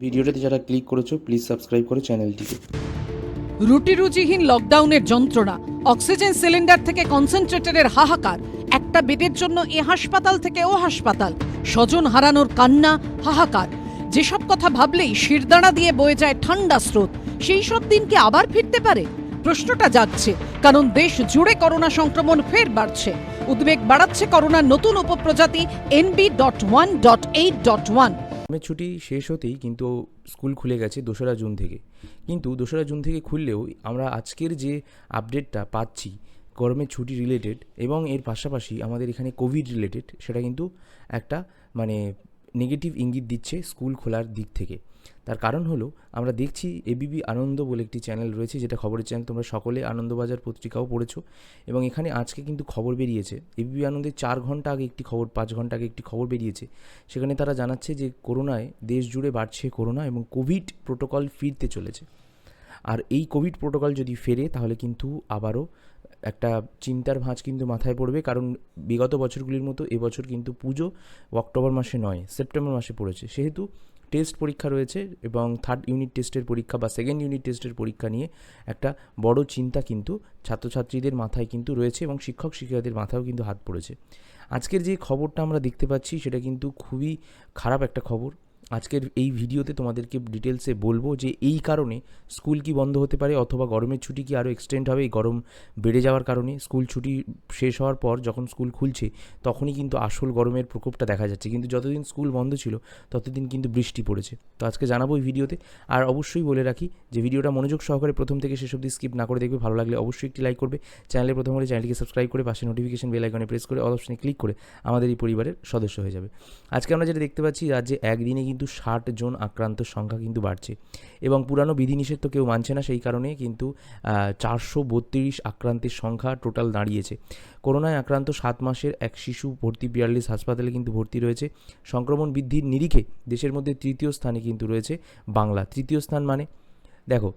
ভিডিওটাতে যারা ক্লিক করেছ প্লিজ সাবস্ক্রাইব করে চ্যানেলটিকে রুটি রুচিহীন লকডাউনের যন্ত্রণা অক্সিজেন সিলিন্ডার থেকে কনসেন্ট্রেটরের হাহাকার, একটা বেডের জন্য এ হাসপাতাল থেকে ও হাসপাতাল, স্বজন হারানোর কান্না, হাহাকার। যেসব কথা ভাবলেই শিরদাঁড়া দিয়ে বয়ে যায় ঠান্ডা স্রোত, সেই সব দিন কি আবার ফিরতে পারে? প্রশ্নটা যাচ্ছে কারণ দেশ জুড়ে করোনা সংক্রমণ ফের বাড়ছে। উদ্বেগ বাড়াচ্ছে করোনার নতুন উপপ্রজাতি NB dot one dot eight dot one. গরমের ছুটি শেষ হতেই কিন্তু স্কুল খুলে গেছে দোসরা জুন থেকে। কিন্তু দোসরা জুন থেকে খুললেও আমরা আজকের যে আপডেটটা পাচ্ছি, গরমের ছুটি রিলেটেড এবং এর পাশাপাশি আমাদের এখানে কোভিড রিলেটেড সেটা কিন্তু একটা মানে নেগেটিভ ইঙ্গিত দিচ্ছে স্কুল খোলার দিক থেকে। তার কারণ হলো, আমরা দেখছি এবিবি আনন্দ বলে একটি চ্যানেল রয়েছে, যেটা খবরের চ্যানেল তোমরা সকলে আনন্দবাজার পত্রিকাও পড়েছো। এবং এখানে আজকে কিন্তু খবর বেরিয়েছে। এবিবি আনন্দের চার ঘণ্টা আগে একটি খবর, পাঁচ ঘণ্টা আগে একটি খবর বেরিয়েছে। সেখানে তারা জানাচ্ছে যে করোনায় দেশ জুড়ে বাড়ছে করোনা এবং কোভিড প্রোটোকল ফিরতে চলেছে। আর এই কোভিড প্রোটোকল যদি ফেরে, তাহলে কিন্তু আবারও একটা চিন্তার ভাঁজ কিন্তু মাথায় পড়বে। কারণ বিগত বছরগুলির মতো এবছর কিন্তু পুজো অক্টোবর মাসে নয়, সেপ্টেম্বর মাসে পড়েছে। সেহেতু টেস্ট পরীক্ষা রয়েছে এবং থার্ড ইউনিট টেস্টের পরীক্ষা বা সেকেন্ড ইউনিট টেস্টের পরীক্ষা নিয়ে একটা বড় চিন্তা কিন্তু ছাত্রছাত্রীদের মাথায় কিন্তু রয়েছে এবং শিক্ষক শিক্ষিকাদের মাথায়ও কিন্তু হাত পড়েছে। আজকের যে খবরটা আমরা দেখতে পাচ্ছি সেটা কিন্তু খুবই খারাপ একটা খবর। আজকের এই ভিডিওতে তোমাদেরকে ডিটেলসে বলব যে এই কারণে স্কুল কি বন্ধ হতে পারে অথবা গরমের ছুটি কি আরও এক্সটেন্ড হবে, এই গরম বেড়ে যাওয়ার কারণে স্কুল ছুটি শেষ হওয়ার পর যখন স্কুল খুলছে তখনই কিন্তু আসল গরমের প্রকোপটা দেখা যাচ্ছে। কিন্তু যতদিন স্কুল বন্ধ ছিল ততদিন কিন্তু বৃষ্টি পড়েছে। তো আজকে জানাব এই ভিডিওতে। আর অবশ্যই বলে রাখি যে ভিডিওটা মনোযোগ সহকারে প্রথম থেকে শেষ অবধি স্কিপ না করে দেখবে। ভালো লাগলে অবশ্যই একটি লাইক করবে। চ্যানেলে প্রথম হলে চ্যানেলটিকে সাবস্ক্রাইব করে পাশে নোটিফিকেশন বেল আইকনে প্রেস করে অপশনে ক্লিক করে আমাদের এই পরিবারের সদস্য হয়ে যাবে। আজকে আমরা যেটা দেখতে পাচ্ছি, রাজ্যে একদিনে কিন্তু ষাট জন আক্রান্ত সংখ্যা কিন্তু বাড়ছে। এবং পুরানো বিধিনিষেধ তো কেউ মানছে না, সেই কারণে কিন্তু চারশো বত্রিশ আক্রান্তের সংখ্যা টোটাল দাঁড়িয়েছে। করোনায় আক্রান্ত সাত মাসের এক শিশু ভর্তি বিয়াল্লিশ হাসপাতালে কিন্তু ভর্তি রয়েছে। সংক্রমণ বৃদ্ধির নিরিখে দেশের মধ্যে তৃতীয় স্থানে কিন্তু রয়েছে বাংলা। তৃতীয় স্থান মানে দেখো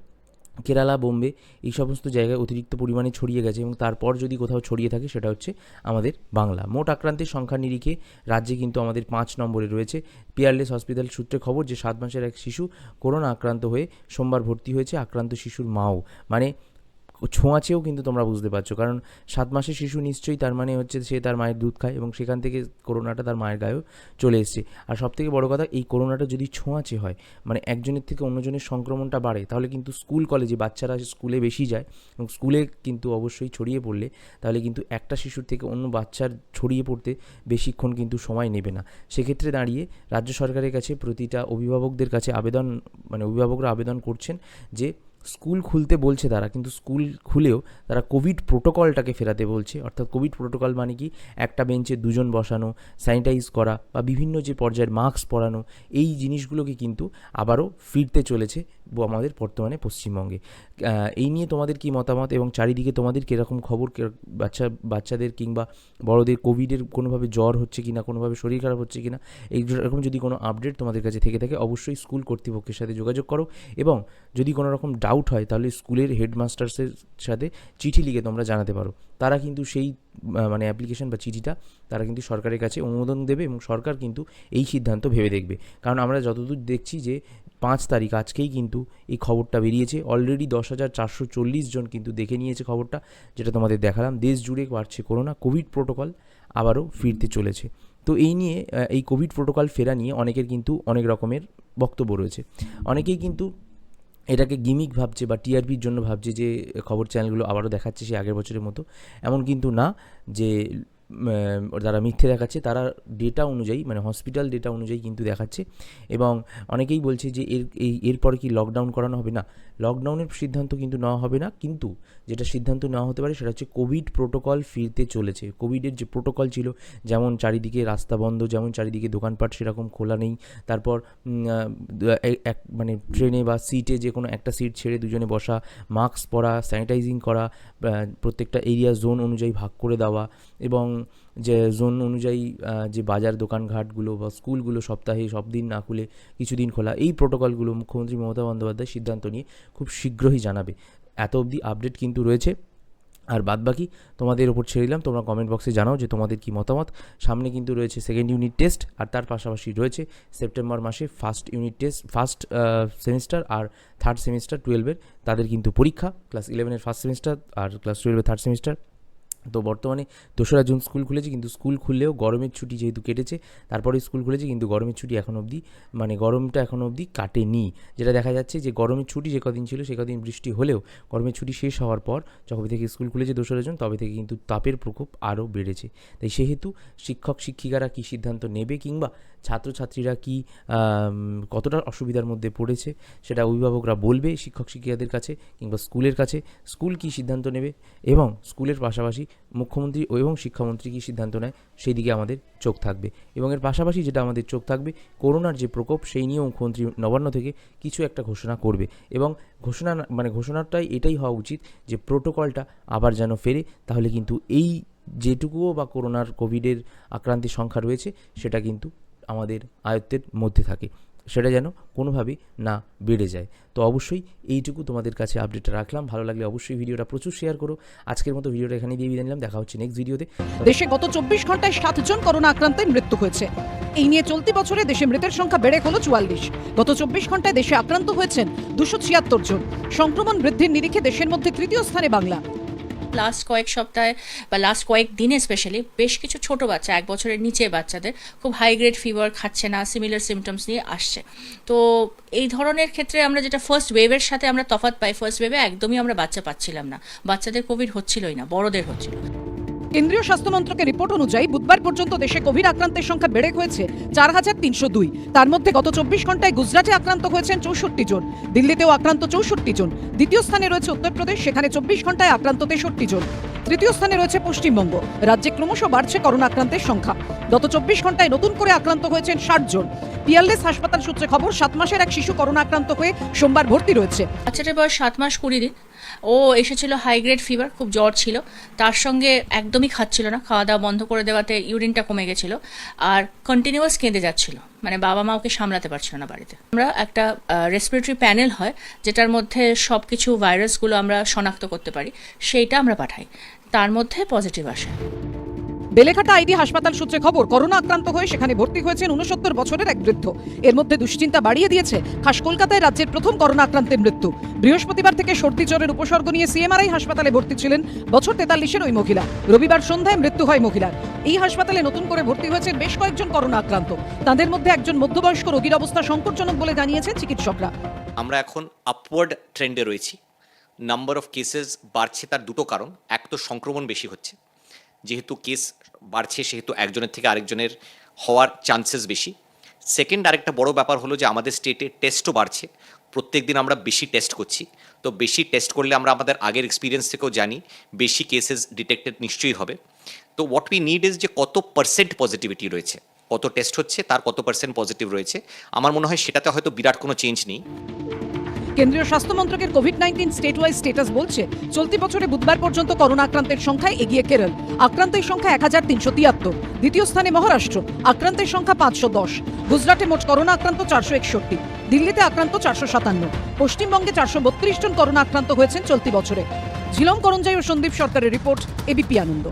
কেরালা, বোম্বে এই সমস্ত জায়গায় অতিরিক্ত পরিমাণে ছড়িয়ে গেছে এবং তারপর যদি কোথাও ছড়িয়ে থাকে সেটা হচ্ছে আমাদের বাংলা। মোট আক্রান্তের সংখ্যা নিরিখে রাজ্যে কিন্তু আমাদের পাঁচ নম্বরে রয়েছে পিয়ারলেস হসপিটাল সূত্রে খবর যে সাত মাসের এক শিশু করোনা আক্রান্ত হয়ে সোমবার ভর্তি হয়েছে, আক্রান্ত শিশুর মাও। মানে ছোঁয়াচেও কিন্তু তোমরা বুঝতে পারছ। কারণ সাত মাসের শিশু নিশ্চয়ই তার মানে হচ্ছে সে তার মায়ের দুধ খায় এবং সেখান থেকে করোনাটা তার মায়ের গায়েও চলে এসছে। আর সবথেকে বড় কথা, এই করোনাটা যদি ছোঁয়াচে হয় মানে একজনের থেকে অন্যজনের সংক্রমণটা বাড়ে, তাহলে কিন্তু স্কুল কলেজে বাচ্চারা স্কুলে বেশি যায় এবং স্কুলে কিন্তু অবশ্যই ছড়িয়ে পড়লে তাহলে কিন্তু একটা শিশুর থেকে অন্য বাচ্চার ছড়িয়ে পড়তে বেশিক্ষণ কিন্তু সময় নেবে না। সেক্ষেত্রে দাঁড়িয়ে রাজ্য সরকারের কাছে প্রতিটা অভিভাবকদের কাছে আবেদন মানে অভিভাবকরা আবেদন করছেন যে স্কুল খুলতে বলছে তারা, কিন্তু স্কুল খুলেও তারা কোভিড প্রোটোকলটাকে ফেরাতে বলছে। অর্থাৎ কোভিড প্রোটোকল মানে কি? একটা বেঞ্চে দুজন বসানো, স্যানিটাইজ করা বা বিভিন্ন যে পর্যায়ের মাস্ক পরানো, এই জিনিসগুলোকে কিন্তু আবারও ফিরতে চলেছে আমাদের বর্তমানে পশ্চিমবঙ্গে। এই নিয়ে তোমাদের কি মতামত এবং চারিদিকে তোমাদের কীরকম খবর? বাচ্চা, বাচ্চাদের কিংবা বড়দের কোভিডের কোনোভাবে জ্বর হচ্ছে কি না কোনোভাবে শরীর খারাপ হচ্ছে কিনা, এই রকম যদি কোনো আপডেট তোমাদের কাছে থেকে থাকে, অবশ্যই স্কুল কর্তৃপক্ষের সাথে যোগাযোগ করো। এবং যদি কোনো রকম ডাউট হয়, তাহলে স্কুলের হেডমাস্টার্সের সাথে চিঠি লিখে তোমরা জানাতে পারো। তারা কিন্তু সেই মানে অ্যাপ্লিকেশন বা চিঠিটা তারা কিন্তু সরকারের কাছে অনুমোদন দেবে এবং সরকার কিন্তু এই সিদ্ধান্ত ভেবে দেখবে। কারণ আমরা যতদূর দেখছি যে পাঁচ তারিখ আজকেই কিন্তু এই খবরটা বেরিয়েছে। অলরেডি দশ হাজার চারশো চল্লিশ জন কিন্তু দেখে নিয়েছে খবরটা, যেটা তোমাদের দেখালাম। দেশ জুড়ে বাড়ছে করোনা কোভিড প্রোটোকল আবারও ফিরতে চলেছে। তো এই নিয়ে এই কোভিড প্রোটোকল ফেরা নিয়ে অনেকের কিন্তু অনেক রকমের বক্তব্য রয়েছে। অনেকেই কিন্তু এটাকে গিমিক ভাবছে বা টিআরপির জন্য ভাবছে যে, খবর চ্যানেলগুলো আবারও দেখাচ্ছে সে আগের বছরের মতো। এমন কিন্তু না যে যারা মিথ্যে দেখাচ্ছে তারা ডেটা অনুযায়ী মানে হসপিটাল ডেটা অনুযায়ী কিন্তু দেখাচ্ছে। এবং অনেকেই বলছে যে, এর, এই, এরপরে কি লকডাউন করানো হবে? না লকডাউনের সিদ্ধান্ত কিন্তু নেওয়া হবে না, কিন্তু যেটা সিদ্ধান্ত নেওয়া হতে পারে সেটা হচ্ছে কোভিড প্রোটোকল ফিরতে চলেছে। কোভিডের যে প্রোটোকল ছিল, যেমন চারিদিকে রাস্তা বন্ধ, যেমন চারিদিকে দোকানপাট সেরকম খোলা নেই, তারপর এক মানে ট্রেনে বা সিটে যে কোনো একটা সিট ছেড়ে দুজনে বসা মাস্ক পরা স্যানিটাইজিং করা প্রত্যেকটা এরিয়া জোন অনুযায়ী ভাগ করে দেওয়া এবং যে জোন অনুযায়ী যে বাজার দোকানঘাটগুলো বা স্কুলগুলো সপ্তাহে সব দিন না খুলে কিছুদিন খোলা, এই প্রোটোকলগুলো মুখ্যমন্ত্রী মমতা বন্দ্যোপাধ্যায় সিদ্ধান্ত নিয়ে খুব শীঘ্রই জানাবে। এত অবধি আপডেট কিন্তু রয়েছে। আর বাদ বাকি তোমাদের ওপর ছেড়ে দিলাম, তোমরা কমেন্ট বক্সে জানাও যে তোমাদের কি মতামত। সামনে কিন্তু রয়েছে সেকেন্ড ইউনিট টেস্ট আর তার পাশাপাশি রয়েছে সেপ্টেম্বর মাসে first unit test first semester আর থার্ড সেমিস্টার টুয়েলভের তাদের কিন্তু পরীক্ষা ক্লাস ইলেভেনের ফার্স্ট সেমিস্টার আর ক্লাস টুয়েলভের থার্ড সেমিস্টার তো বর্তমানে দোসরা জুন স্কুল খুলেছে, কিন্তু স্কুল খুললেও গরমের ছুটি যেহেতু কেটেছে তারপরে স্কুল খুলেছে, কিন্তু গরমের ছুটি এখন অবধি মানে গরমটা এখন অবধি কাটেনি। যেটা দেখা যাচ্ছে যে গরমের ছুটি যে কদিন ছিল, সে কদিন বৃষ্টি হলেও গরমের ছুটি শেষ হওয়ার পর যখন থেকে স্কুল খুলেছে দোসরা জুন, তবে থেকে কিন্তু তাপের প্রকোপ আরও বেড়েছে। তাই সেহেতু শিক্ষক, শিক্ষিকারা কী সিদ্ধান্ত নেবে কিংবা ছাত্রছাত্রীরা কি কতটা অসুবিধার মধ্যে পড়েছে, সেটা অভিভাবকরা বলবে শিক্ষক, শিক্ষিকাদের কাছে কিংবা স্কুলের কাছে। স্কুল কী সিদ্ধান্ত নেবে? এবং স্কুলের পাশাপাশি মুখ্যমন্ত্রী এবং শিক্ষামন্ত্রী কী সিদ্ধান্ত নেয়, সেই দিকে আমাদের চোখ থাকবে। এবং এর পাশাপাশি যেটা আমাদের চোখ থাকবে, করোনার যে প্রকোপ, সেই নিয়েও মুখ্যমন্ত্রী নবান্ন থেকে কিছু একটা ঘোষণা করবে। এবং ঘোষণা মানে ঘোষণাটাই এটাই হওয়া উচিত যে প্রোটোকলটা আবার যেন ফেরে, তাহলে কিন্তু এই যেটুকুও বা করোনার কোভিডের আক্রান্তের সংখ্যা রয়েছে, সেটা কিন্তু আমাদের আয়ত্তের মধ্যে থাকে। সেটা যেন কোনোভাবেই না বেড়ে যায়। তো অবশ্যই এইটুকু তোমাদের কাছে আপডেটটা রাখলাম। ভালো লাগলে অবশ্যই ভিডিওটা প্রচুর শেয়ার করো। আজকের মতো ভিডিওটা এখানে দিয়ে বিদায় নিলাম। দেখা হচ্ছে নেক্সট ভিডিওতে দেশে গত চব্বিশ ঘন্টায় সাতজন করোনা আক্রান্তের মৃত্যু হয়েছে। এই নিয়ে চলতি বছরে দেশে মৃতের সংখ্যা বেড়ে হলো চুয়াল্লিশ। গত চব্বিশ ঘন্টায় দেশে আক্রান্ত হয়েছেন দুশো ছিয়াত্তর জন। সংক্রমণ বৃদ্ধির নিরিখে দেশের মধ্যে তৃতীয় স্থানে বাংলা। লাস্ট কয়েক সপ্তাহে বা লাস্ট কয়েক দিনে স্পেশালি বেশ কিছু ছোট বাচ্চা, এক বছরের নিচে বাচ্চাদের খুব হাই গ্রেড ফিভার খাচ্ছে না সিমিলার সিমটমস নিয়ে আসছে। তো এই ধরনের ক্ষেত্রে আমরা যেটা ফার্স্ট ওয়েভের সাথে আমরা তফাৎ পাই ফার্স্ট ওয়েভে একদমই আমরা বাচ্চা পাচ্ছিলাম না। বাচ্চাদের কোভিড হচ্ছিলই না, বড়দের হচ্ছিল। কেন্দ্রীয় স্বাস্থ্য মন্ত্রকের রিপোর্ট অনুযায়ী বুধবার পর্যন্ত দেশে কোভিড আক্রান্তের সংখ্যা বেড়ে হয়েছে চার হাজার তিনশো দুই। তার মধ্যে গত চব্বিশ ঘন্টায় গুজরাটে আক্রান্ত হয়েছেন চৌষট্টি জন, দিল্লিতেও আক্রান্ত চৌষট্টি জন। দ্বিতীয় স্থানে রয়েছে উত্তরপ্রদেশ, সেখানে চব্বিশ ঘন্টায় আক্রান্ত তেষট্টি জন। তৃতীয় স্থানে রয়েছে পশ্চিমবঙ্গ। রাজ্যে ক্রমশ বাড়ছে করোনা আক্রান্তের সংখ্যা। গত চব্বিশ ঘন্টায় নতুন করে আক্রান্ত হয়েছেন ষাট জন। পিয়ারলেস হাসপাতাল সূত্রে খবর, সাত মাসের এক শিশু করোনা আক্রান্ত হয়ে সোমবার ভর্তি রয়েছে। বাচ্চাটার বয়স সাত মাস কুড়ি দিন। ও এসেছিল হাই গ্রেড ফিভার খুব জ্বর ছিল। তার সঙ্গে একদমই খাচ্ছিল না, খাওয়া দাওয়া বন্ধ করে দেওয়াতে ইউরিনটা কমে গেছিল আর কন্টিনিউয়াস কেঁদে যাচ্ছিল। মানে বাবা মা ওকে সামলাতে পারছিল না বাড়িতে। আমরা একটা রেসপিরেটরি প্যানেল হয়, যেটার মধ্যে সব কিছু ভাইরাসগুলো আমরা শনাক্ত করতে পারি, সেইটা আমরা পাঠাই। তার মধ্যে পজিটিভ আসে। বেলেঘাটা আইডি হাসপাতাল সূত্রে খবর, করোনা আক্রান্ত হয়ে সেখানে ভর্তি হয়েছেন উনসত্তর বছরের এক বৃদ্ধ। এর মধ্যে দুশ্চিন্তা বাড়িয়ে দিয়েছে খাস কলকাতায় রাজ্যের প্রথম করোনা আক্রান্তের মৃত্যু। বৃহস্পতিবার থেকে সর্দি জ্বরের উপসর্গ নিয়ে সিএমআরআই হাসপাতালে ভর্তি ছিলেন বছর তেতাল্লিশের ওই মহিলা। রবিবার সন্ধ্যায় মৃত্যু হয় মহিলার। এই হাসপাতালে নতুন করে ভর্তি হয়েছেন বেশ কয়েকজন করোনা আক্রান্ত। তাদের মধ্যে একজন মধ্যবয়স্ক রোগীর অবস্থা সংকটজনক বলে জানিয়েছেন চিকিৎসকরা। আমরা এখন আপওয়ার্ড ট্রেন্ডে রয়েছি। নাম্বার অফ কেসেস বাড়ছে তার দুটো কারণ। এক তো সংক্রমণ বেশি হচ্ছে। যেহেতু কেস বাড়ছে, সেহেতু একজনের থেকে আরেকজনের হওয়ার চান্সেস বেশি। সেকেন্ড আরেকটা বড় ব্যাপার হলো যে, আমাদের স্টেটে টেস্টও বাড়ছে। প্রত্যেক দিন আমরা বেশি টেস্ট করছি। তো বেশি টেস্ট করলে আমরা আমাদের আগের এক্সপিরিয়েন্স থেকেও জানি, বেশি কেসেস ডিটেক্টেড নিশ্চয়ই হবে। তো হোয়াট উই নিড ইজ যে, কত পার্সেন্ট পজিটিভিটি রয়েছে। কত টেস্ট হচ্ছে, তার কত পার্সেন্ট পজিটিভ রয়েছে। আমার মনে হয় সেটাতে হয়তো বিরাট কোনো চেঞ্জ নেই। কেন্দ্রীয় স্বাস্থ্য মন্ত্রকের COVID nineteen state wise status বলছে, চলতি বছরে বুধবার পর্যন্ত করোনা আক্রান্তের সংখ্যায় এগিয়ে কেরল। আক্রান্তের সংখ্যা এক হাজার তিনশো তিয়াত্তর। দ্বিতীয় স্থানে মহারাষ্ট্র, আক্রান্তের সংখ্যা পাঁচশো দশ। গুজরাটে মোট করোনা আক্রান্ত চারশো একষট্টি। দিল্লিতে আক্রান্ত চারশো সাতান্ন। পশ্চিমবঙ্গে চারশো বত্রিশ জন করোনা আক্রান্ত হয়েছেন চলতি বছরে। ঝিলম করঞ্জাই ও সন্দীপ সরকারের রিপোর্ট এবিপি আনন্দ।